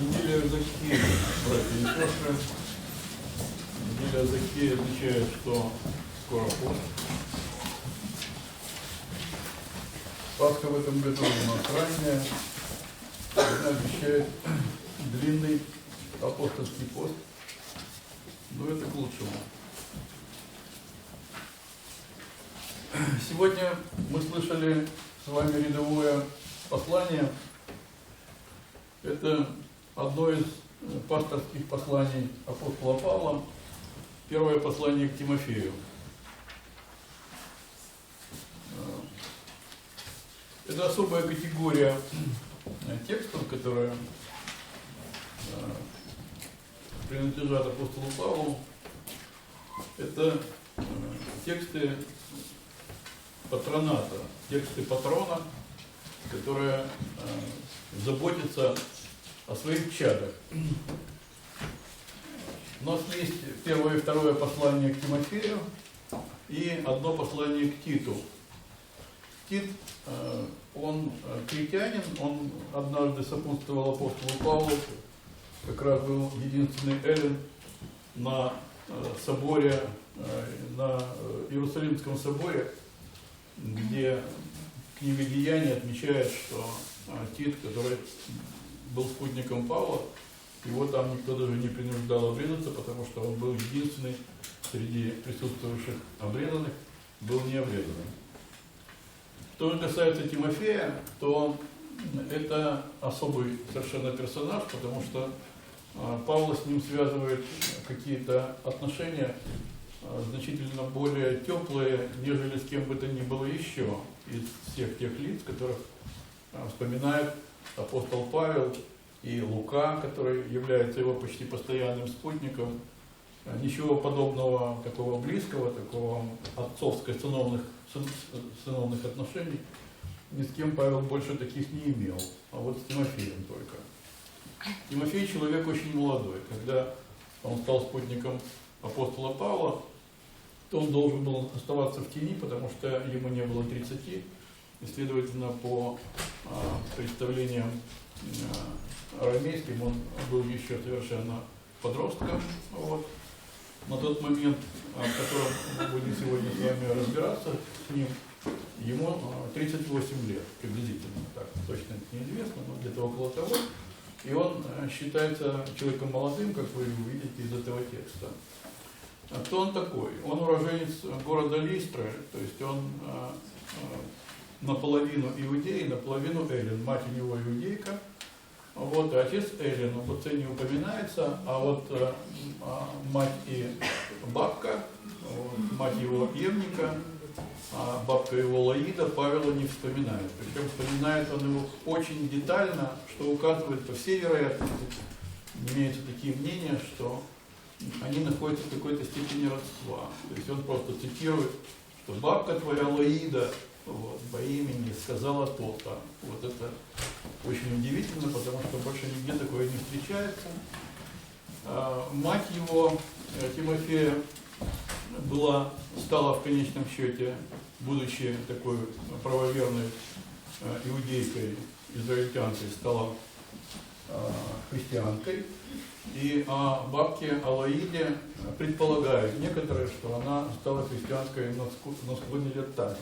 Неделя Закея, братья и сестры. Неделя Закея означает, что скоро пост. Пасха в этом году у нас ранняя. Она обещает длинный апостольский пост. Но это к лучшему. Сегодня мы слышали с вами рядовое послание. Это одно из э, пасторских посланий апостола Павла, первое послание к Тимофею. Э, это особая категория э, текстов, которые принадлежат апостолу Павлу. Это тексты патроната, тексты патрона, которые заботятся о своих чадах. У нас есть первое и второе послание к Тимофею и одно послание к Титу. Тит, э, он э, критянин, он однажды сопутствовал апостолу Павлу, как раз был единственный Эллен на э, соборе, на Иерусалимском соборе, где книга Деяний отмечает, что Тит, который был спутником Павла, его там никто даже не принуждал обрезаться, потому что он был единственный среди присутствующих обрезанных, был не обрезанным. Что касается Тимофея, то это особый совершенно персонаж, потому что а, Павла с ним связывает какие-то отношения а, значительно более теплые, нежели с кем бы то ни было еще из всех тех лиц, которых а, вспоминает апостол Павел и Лука, который является его почти постоянным спутником, ничего подобного, такого близкого, такого отцовско-сыновных сыновных отношений ни с кем Павел больше таких не имел, а вот с Тимофеем только. Тимофей человек очень молодой. Когда он стал спутником апостола Павла, то он должен был оставаться в тени, потому что ему не было 30, и, следовательно, по а, представлениям а, арамейским он был еще совершенно подростком. Вот. На тот момент, а, в котором мы будем сегодня с вами разбираться с ним, ему 38 лет приблизительно, так точно неизвестно, но где-то около того. И он считается человеком молодым, как вы увидите из этого текста. Кто он такой? Он уроженец города Листры, то есть он наполовину иудей, наполовину эллин. Мать у него иудейка, вот, и отец эллин, в отце не упоминается, а вот э, а, мать и бабка, мать его Евника, а бабка его Лаида Павела не вспоминает. Причем вспоминает он его очень детально, что указывает, по всей вероятности, имеются такие мнения, что они находятся в какой-то степени родства. То есть он просто цитирует, что бабка твоя Лаида вот, по имени сказала то-то. Вот это очень удивительно, потому что больше нигде такое не встречается. А, мать его, э, Тимофея, была, стала в конечном счете, будучи такой правоверной э, иудейкой, израильтянкой, стала э, христианкой. И о бабке Алаиде предполагают некоторые, что она стала христианской на склоне лет так.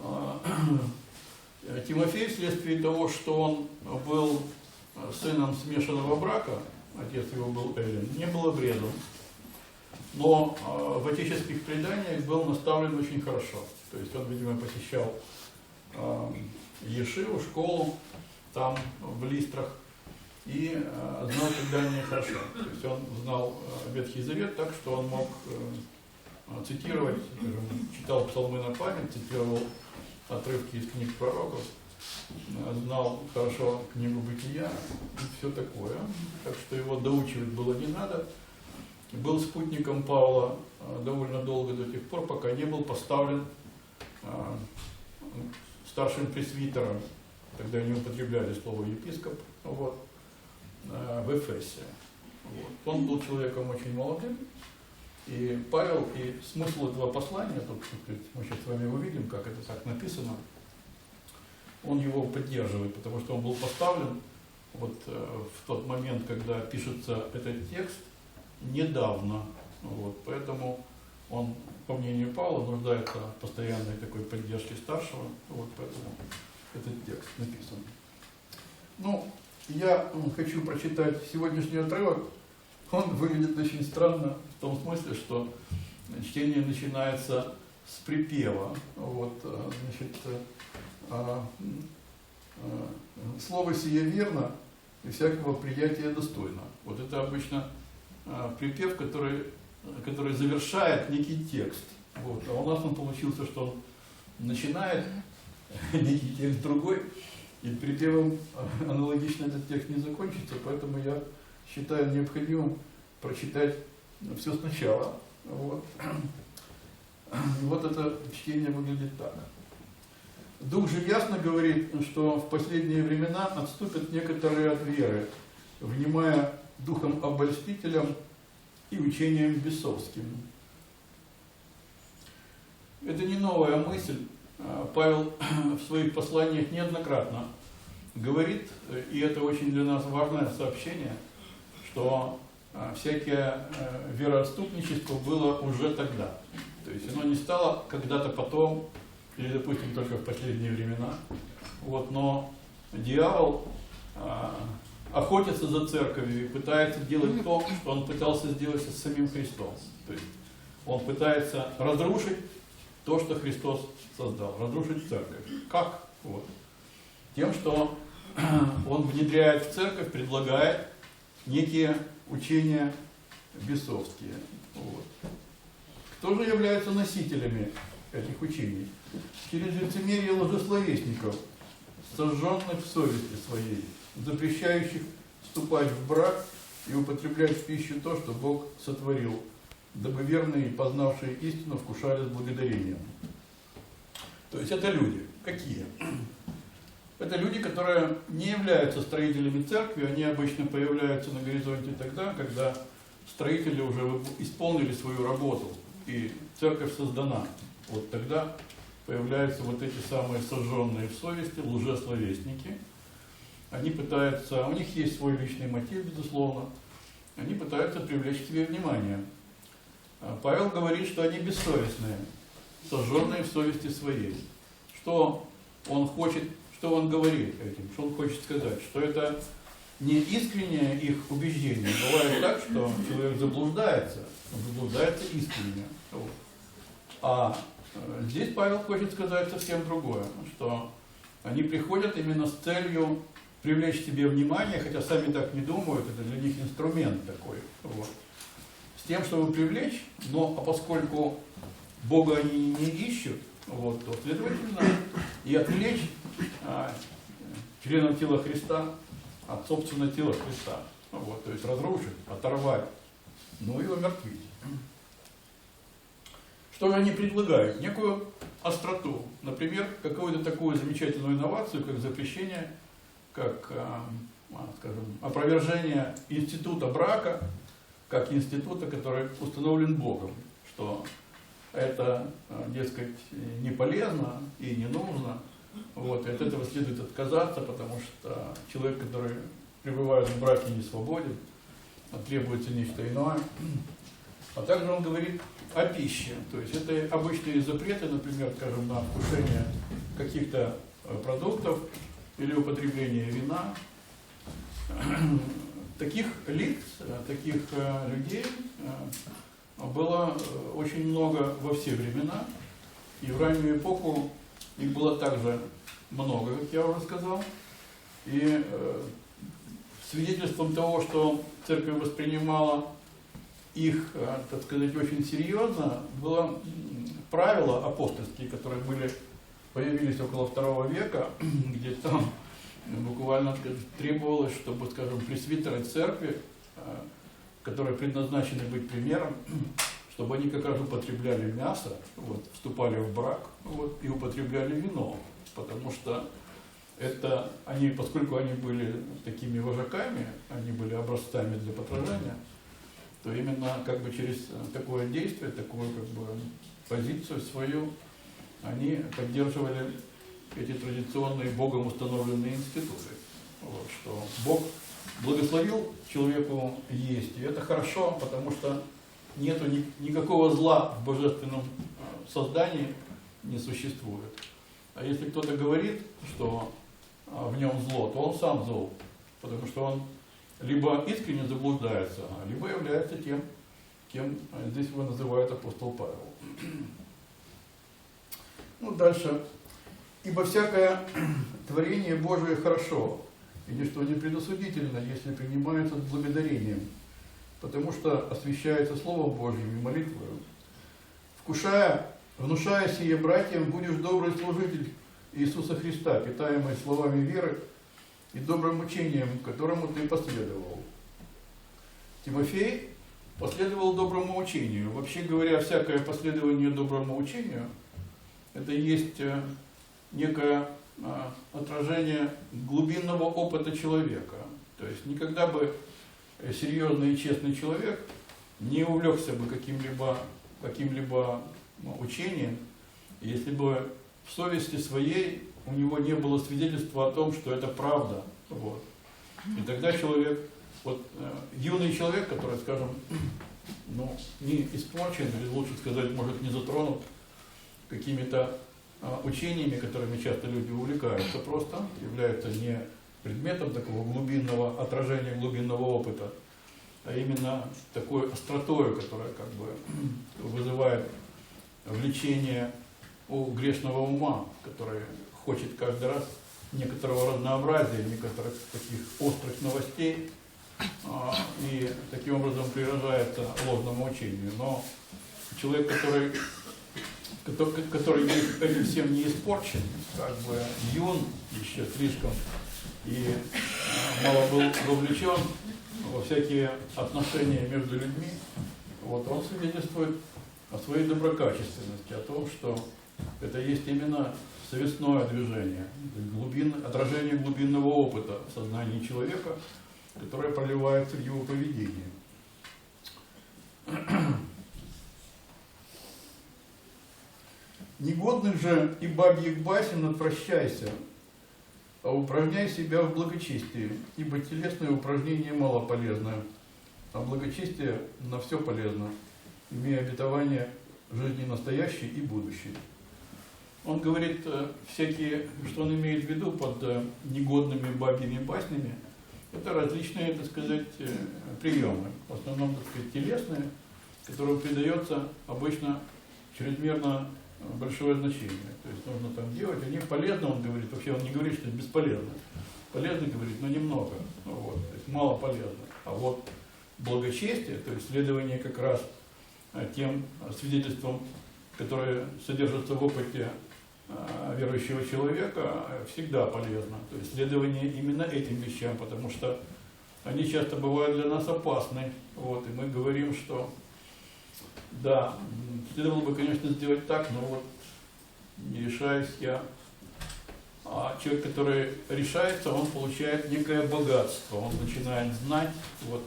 А, Тимофей вследствие того, что он был сыном смешанного брака, отец его был Эллин, не был обрезан, но а, в отеческих преданиях был наставлен очень хорошо. То есть он, видимо, посещал а, Ешиву, школу там, в Листрах, и знал предания хорошо. То есть он знал Ветхий Завет так, что он мог э, цитировать, читал псалмы на память, цитировал отрывки из книг пророков, знал хорошо книгу бытия и все такое. Так что его доучивать было не надо. Был спутником Павла а, довольно долго до тех пор, пока не был поставлен старшим пресвитером, тогда не употребляли слово епископ, вот, в Эфесе. Вот. Он был человеком очень молодым, и Павел, и смысл этого послания, тут мы сейчас с вами увидим, как это так написано, он его поддерживает, потому что он был поставлен вот в тот момент, когда пишется этот текст, недавно. Вот, поэтому он, по мнению Павла, нуждается в постоянной такой поддержке старшего. Вот поэтому этот текст написан. Ну, я хочу прочитать сегодняшний отрывок. Он выглядит очень странно в том смысле, что чтение начинается с припева. Вот, э, значит, э, а, э, слово сие верно и всякого приятия достойно. Вот это обычно припев, который, который завершает некий текст. Вот. А у нас он получился, что он начинает некий текст другой, и припевом аналогично этот текст не закончится, поэтому я считаю необходимым прочитать все сначала. Вот. И вот это чтение выглядит так. Дух же ясно говорит, что в последние времена отступят некоторые от веры, внимая духом обольстителям и учением бесовским. Это не новая мысль. А, Павел в своих посланиях неоднократно говорит, и это очень для нас важное сообщение, что а, всякое э, вероотступничество было уже тогда. То есть оно не стало когда-то потом, или, допустим, только в последние времена. Вот, но дьявол а, охотится за церковью и пытается делать то, что он пытался сделать с самим Христом. То есть он пытается разрушить то, что Христос создал, разрушить церковь. Как? Вот. Тем, что он внедряет в церковь, предлагает некие учения бесовские. Вот. Кто же являются носителями этих учений? Через лицемерие лжесловесников, сожженных в совести своей, запрещающих вступать в брак и употреблять в пищу то, что Бог сотворил, дабы верные, познавшие истину, вкушали с благодарением. То есть это люди. Какие? Это люди, которые не являются строителями церкви, они обычно появляются на горизонте тогда, когда строители уже исполнили свою работу, и церковь создана. Вот тогда появляются вот эти самые сожженные в совести, лжесловесники. Они пытаются, у них есть свой личный мотив, безусловно, они пытаются привлечь к себе внимание. А Павел говорит, что они бессовестные, сожженные в совести своей. Что он хочет, что он говорит этим, что он хочет сказать, что это не искреннее их убеждение. Бывает так, что человек заблуждается, он заблуждается искренне. А э, здесь Павел хочет сказать совсем другое, что они приходят именно с целью привлечь себе внимание, хотя сами так не думают, это для них инструмент такой. Вот. С тем, чтобы привлечь, но а поскольку Бога они не ищут, вот, то, следовательно, и отвлечь а, членов тела Христа от собственного тела Христа. Вот, то есть разрушить, оторвать, ну и умертвить. Что же они предлагают? Некую остроту. Например, какую-то такую замечательную инновацию, как запрещение, как, а, скажем, опровержение института брака, как института, который установлен Богом, что это, а, дескать, не полезно и не нужно. Вот, и от этого следует отказаться, потому что человек, который пребывает в браке, не свободен, а требуется нечто иное. А также он говорит о пище. То есть это обычные запреты, например, скажем, на вкушение каких-то э, продуктов или употребление вина. Таких лиц, э, таких э, людей было очень много во все времена. И в раннюю эпоху их было также много, как я уже сказал. И свидетельством того, что церковь воспринимала их, э, так сказать, очень серьезно, было правила апостольские, которые были, появились около второго века, где там буквально требовалось, чтобы, скажем, пресвитеры церкви, э, которые предназначены быть примером, чтобы они как раз употребляли мясо, вот, вступали в брак вот, и употребляли вино, потому что это они, поскольку они были такими вожаками, они были образцами для подражания, то именно как бы через такое действие, такую как бы позицию свою, они поддерживали эти традиционные Богом установленные институты. Вот, что Бог благословил человеку есть, и это хорошо, потому что нету ни, никакого зла в божественном э, создании не существует. А если кто-то говорит, что э, в нем зло, то он сам зол, потому что он либо искренне заблуждается, либо является тем, кем э, здесь его называют апостол Павел. Ну, дальше. Ибо всякое творение Божие хорошо, и ничто не предосудительно, если принимается с благодарением, потому что освящается Словом Божьим и молитвою. Вкушая, внушая сие братьям, будешь добрый служитель Иисуса Христа, питаемый словами веры и добрым учением, которому ты последовал. Тимофей последовал доброму учению. Вообще говоря, всякое последование доброму учению – это есть э, некое а, отражение глубинного опыта человека. То есть никогда бы серьезный и честный человек не увлекся бы каким-либо каким-либо ну, учением, если бы в совести своей у него не было свидетельства о том, что это правда. Вот. И тогда человек, вот э, юный человек, который, скажем, ну, не испорчен, или лучше сказать, может, не затронут какими-то учениями, которыми часто люди увлекаются, просто являются не предметом такого глубинного отражения глубинного опыта, а именно такой остротою, которая как бы вызывает влечение у грешного ума, который хочет каждый раз некоторого разнообразия, некоторых таких острых новостей, а, и таким образом приражается ложному учению. Но человек, который который, который этим всем не испорчен, как бы юн еще слишком и э, мало был вовлечен во всякие отношения между людьми, вот он свидетельствует о своей доброкачественности, о том, что это есть именно совестное движение, глубин, отражение глубинного опыта в сознании человека, которое проливается в его поведении. Негодных же и бабьих басен отвращайся, а упражняй себя в благочестии, ибо телесное упражнение мало полезно, а благочестие на все полезно, имея обетование жизни настоящей и будущей. Он говорит э, всякие, что он имеет в виду под э, негодными бабьими баснями, это различные, так сказать, э, приемы, в основном, так сказать, телесные, которым придается обычно чрезмерно большое значение. То есть нужно там делать, они полезны, он говорит, вообще он не говорит, что это бесполезно. Полезно, говорит, но немного, ну, вот, то есть мало полезно. А вот благочестие, то есть следование как раз а, тем свидетельствам, которые содержатся в опыте а, верующего человека, всегда полезно. То есть следование именно этим вещам, потому что они часто бывают для нас опасны. Вот, и мы говорим, что да, следовало бы, конечно, сделать так, но вот не решаюсь я. А человек, который решается, он получает некое богатство, он начинает знать, вот,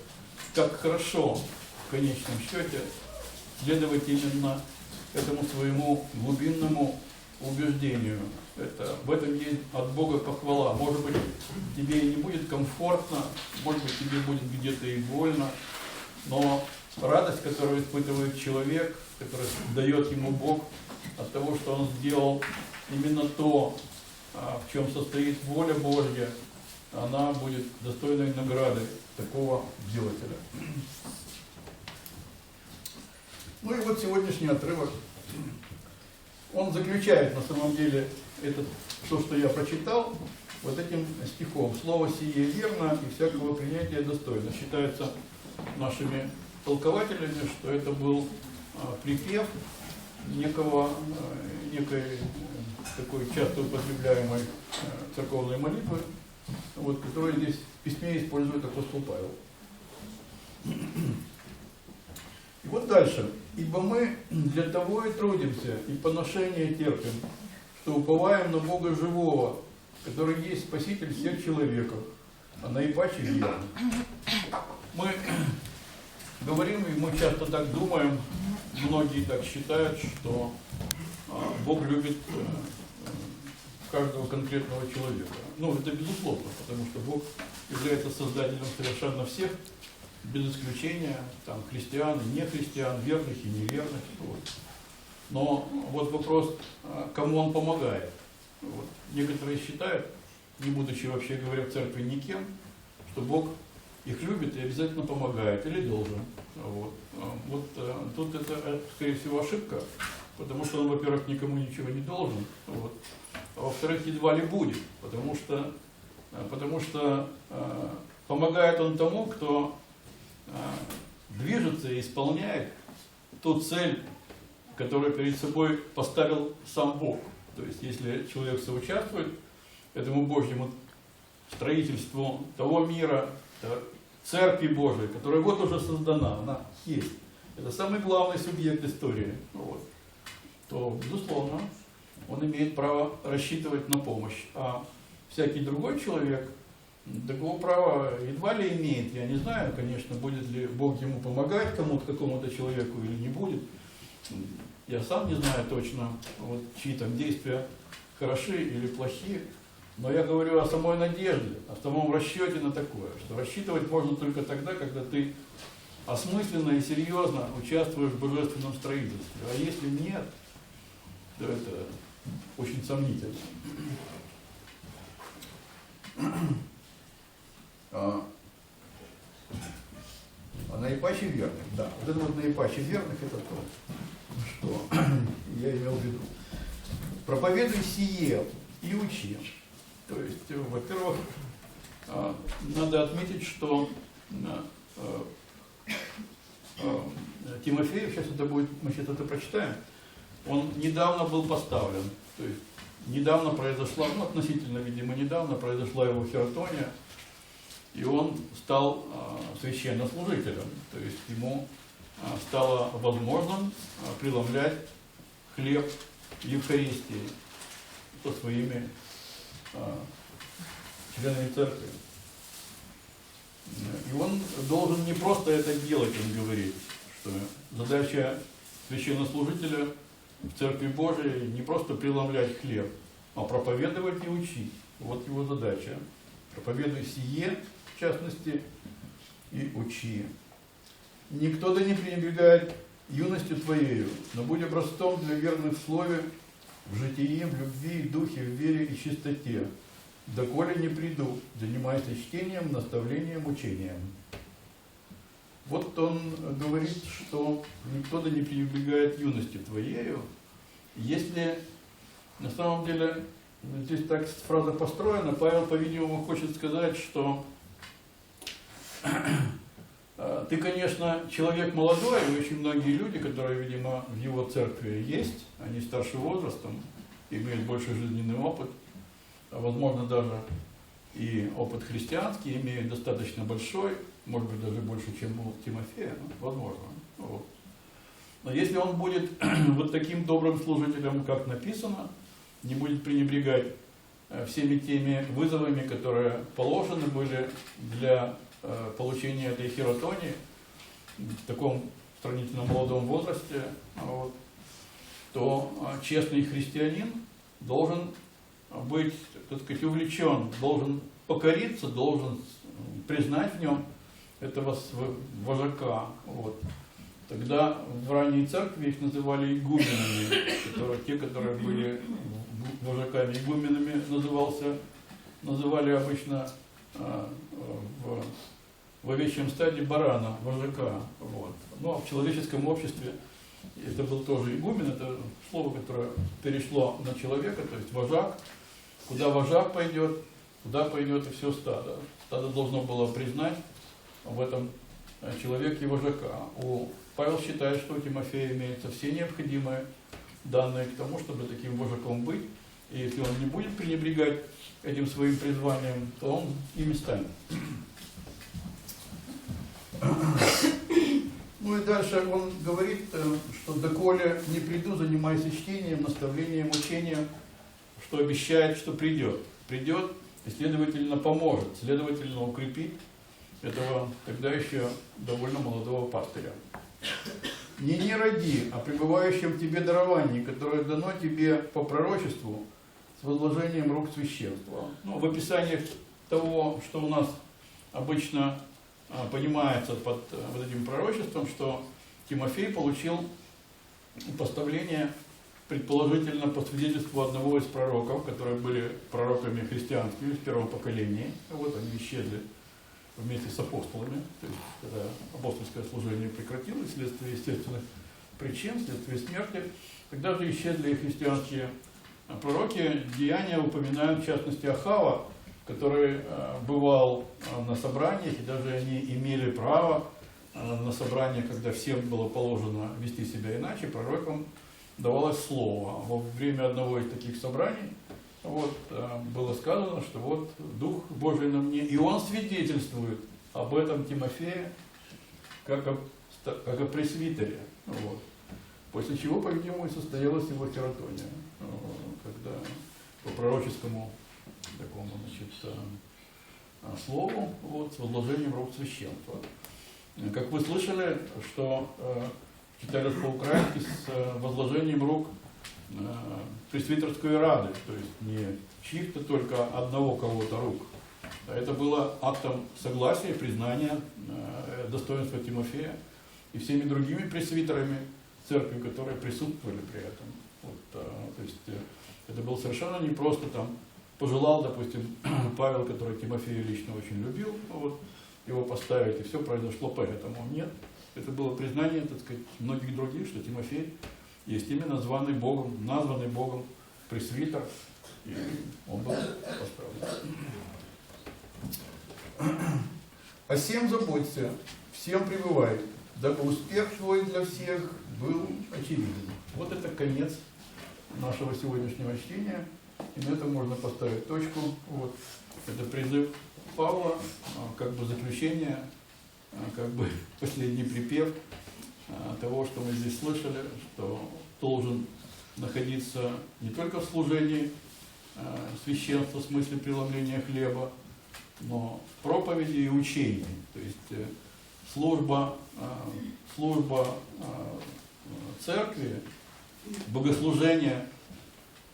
как хорошо в конечном счете следовать именно этому своему глубинному убеждению. Это, в этом есть от Бога похвала. Может быть, тебе и не будет комфортно, может быть, тебе будет где-то и больно, но радость, которую испытывает человек, которую дает ему Бог от того, что он сделал именно то, а, в чем состоит воля Божья, она будет достойной награды такого делателя. Ну и вот сегодняшний отрывок, он заключает на самом деле этот, то, что я прочитал, вот этим стихом. Слово сие верно и всякого принятия достойно. Считается нашими толкователями, что это был а, припев некого, а, некой такой часто употребляемой э, церковной молитвы, вот, которую здесь в письме использует апостол Павел. И вот дальше. «Ибо мы для того и трудимся, и поношение терпим, что уповаем на Бога живого, который есть Спаситель всех человеков, а наипаче верный». Мы говорим, и мы часто так думаем, многие так считают, что а, Бог любит э, каждого конкретного человека. Ну, это безусловно, потому что Бог является создателем совершенно всех, без исключения, там, христиан и не христиан, верных и неверных. Вот. Но вот вопрос, а, кому он помогает. Вот. Некоторые считают, не будучи вообще говоря в церкви никем, что Бог их любит и обязательно помогает или должен. Вот, А, вот э, тут это, э, скорее всего, ошибка, потому что он, во-первых, никому ничего не должен, вот, а во-вторых, едва ли будет, потому что, э, потому что э, помогает он тому, кто э, движется и исполняет ту цель, которую перед собой поставил сам Бог. То есть, если человек соучаствует этому Божьему строительству того мира, Церкви Божией, которая вот уже создана, она есть. Это самый главный субъект истории. Вот. То, безусловно, он имеет право рассчитывать на помощь. А всякий другой человек такого права едва ли имеет. Я не знаю, конечно, будет ли Бог ему помогать кому-то, какому-то человеку или не будет. Я сам не знаю точно, вот, чьи там действия хороши или плохие. Но я говорю о самой надежде, о самом расчете на такое, что рассчитывать можно только тогда, когда ты осмысленно и серьезно участвуешь в божественном строительстве. А если нет, то это очень сомнительно. А, а наипаче верных, да. Вот это вот наипаче верных, это то, что я имел в виду. Проповедуй сие и учи. То есть, э, во-первых, а, надо отметить, что а, Тимофеев, сейчас это будет, мы сейчас это прочитаем, он недавно был поставлен, то есть недавно произошла, ну относительно, видимо, недавно произошла его хератония, и он стал священнослужителем, то есть ему стало возможным преломлять хлеб Евхаристии со своими членами церкви. И он должен не просто это делать, он говорит, что задача священнослужителя в Церкви Божией не просто преломлять хлеб, а проповедовать и учить. Вот его задача. Проповедуй сие, в частности, и учи. Никто да не пренебрегает юностью твоею, но будь образцом для верных в слове, в житии, в любви, в духе, в вере и чистоте. Доколе не приду, занимайся чтением, наставлением, учением. Вот он говорит, что никто да не пренебрегает юности твоею, если на самом деле здесь так фраза построена, Павел, по-видимому, хочет сказать, что а, ты, конечно, человек молодой, и очень многие люди, которые, видимо, в его церкви есть, они старше возрастом, имеют больше жизненный опыт, а возможно даже и опыт христианский имеют достаточно большой, может быть даже больше, чем у Тимофея, ну, возможно. Вот. Но если он будет вот таким добрым служителем, как написано, не будет пренебрегать э, всеми теми вызовами, которые положены были для Э, получения этой хиротонии в таком сравнительно молодом возрасте, вот, то а, честный христианин должен быть, так сказать, увлечен, должен покориться, должен признать в нем этого вожака. Вот. Тогда в ранней церкви их называли игуменами, которые, те, которые были вожаками. Игуменами назывался, называли обычно а, в в овечьем стаде барана, вожака. Вот. Ну а в человеческом обществе это был тоже игумен, это слово, которое перешло на человека, то есть вожак. Куда вожак пойдет, туда пойдет и все стадо. Стадо должно было признать в этом человеке вожака. У Павел считает, что у Тимофея имеются все необходимые данные к тому, чтобы таким вожаком быть. И если он не будет пренебрегать этим своим призванием, то он ими станет. Ну и дальше он говорит, э, что доколе не приду, занимайся чтением, наставлением, учением, что обещает, что придет. Придет и, следовательно, поможет, следовательно, укрепит этого тогда еще довольно молодого пастыря. Не не роди, а пребывающем в тебе даровании, которое дано тебе по пророчеству с возложением рук священства. Ну, в описании того, что у нас обычно понимается под э, вот этим пророчеством, что Тимофей получил поставление предположительно по свидетельству одного из пророков, которые были пророками христианскими в первом поколении. Вот они исчезли вместе с апостолами, то есть когда апостольское служение прекратилось вследствие естественных причин, вследствие смерти, тогда же исчезли и христианские а, пророки. Деяния упоминают в частности Ахава, который э, бывал э, на собраниях, и даже они имели право э, на собрание, когда всем было положено вести себя иначе, пророкам давалось слово. Во время одного из таких собраний вот, было сказано, что вот Дух Божий на мне, и он свидетельствует об этом Тимофея, как о, как о пресвитере. Вот. После чего, по-видимому, и состоялось его хератония, э, когда по пророческому такому, значит, э, э, слову, вот, с возложением рук священства. Как вы слышали, что э, читали по-украински с возложением рук пресвитерской рады, то есть не чьих-то только одного кого-то рук. Это было актом согласия, признания достоинства Тимофея и всеми другими пресвитерами церкви, которые присутствовали при этом. Вот, то есть это было совершенно не просто там пожелал, допустим, Павел, который Тимофея лично очень любил, вот, его поставить, и все произошло поэтому. Нет, это было признание, так сказать, многих других, что Тимофей есть именно званый Богом, названный Богом пресвитер, и он был поставлен. О всем заботься, всем пребывай, дабы успех твой для всех был очевиден. Вот это конец нашего сегодняшнего чтения. И на этом можно поставить точку. Вот. Это призыв Павла, а, как бы заключение, а, как бы последний припев а, того, что мы здесь слышали, что должен находиться не только в служении священства в смысле преломления хлеба, но в проповеди и учении. То есть э, служба, служба церкви, богослужение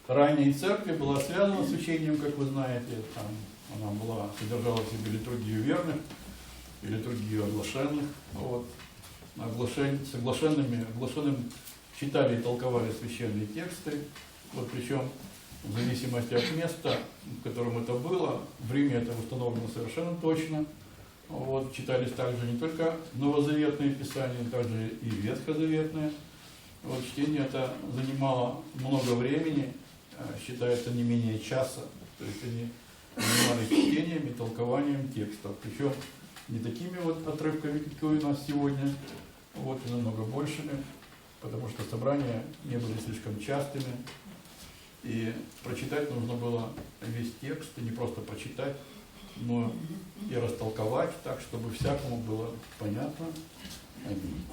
ранней церкви была связана с учением, как вы знаете, там она была, содержала в себе литургию верных и литургию оглашенных. Вот. Оглашен, с оглашенными, оглашенным читали и толковали священные тексты, вот, причем в зависимости от места, в котором это было, в Риме это установлено совершенно точно. Вот, читались также не только новозаветные писания, также и ветхозаветные. Вот, чтение это занимало много времени, считается не менее часа. То есть они занимались чтением и толкованием текстов. Причем не такими вот отрывками, какие у нас сегодня, вот, и намного большими, потому что собрания не были слишком частыми. И прочитать нужно было весь текст, и не просто прочитать, но и растолковать так, чтобы всякому было понятно. Аминь.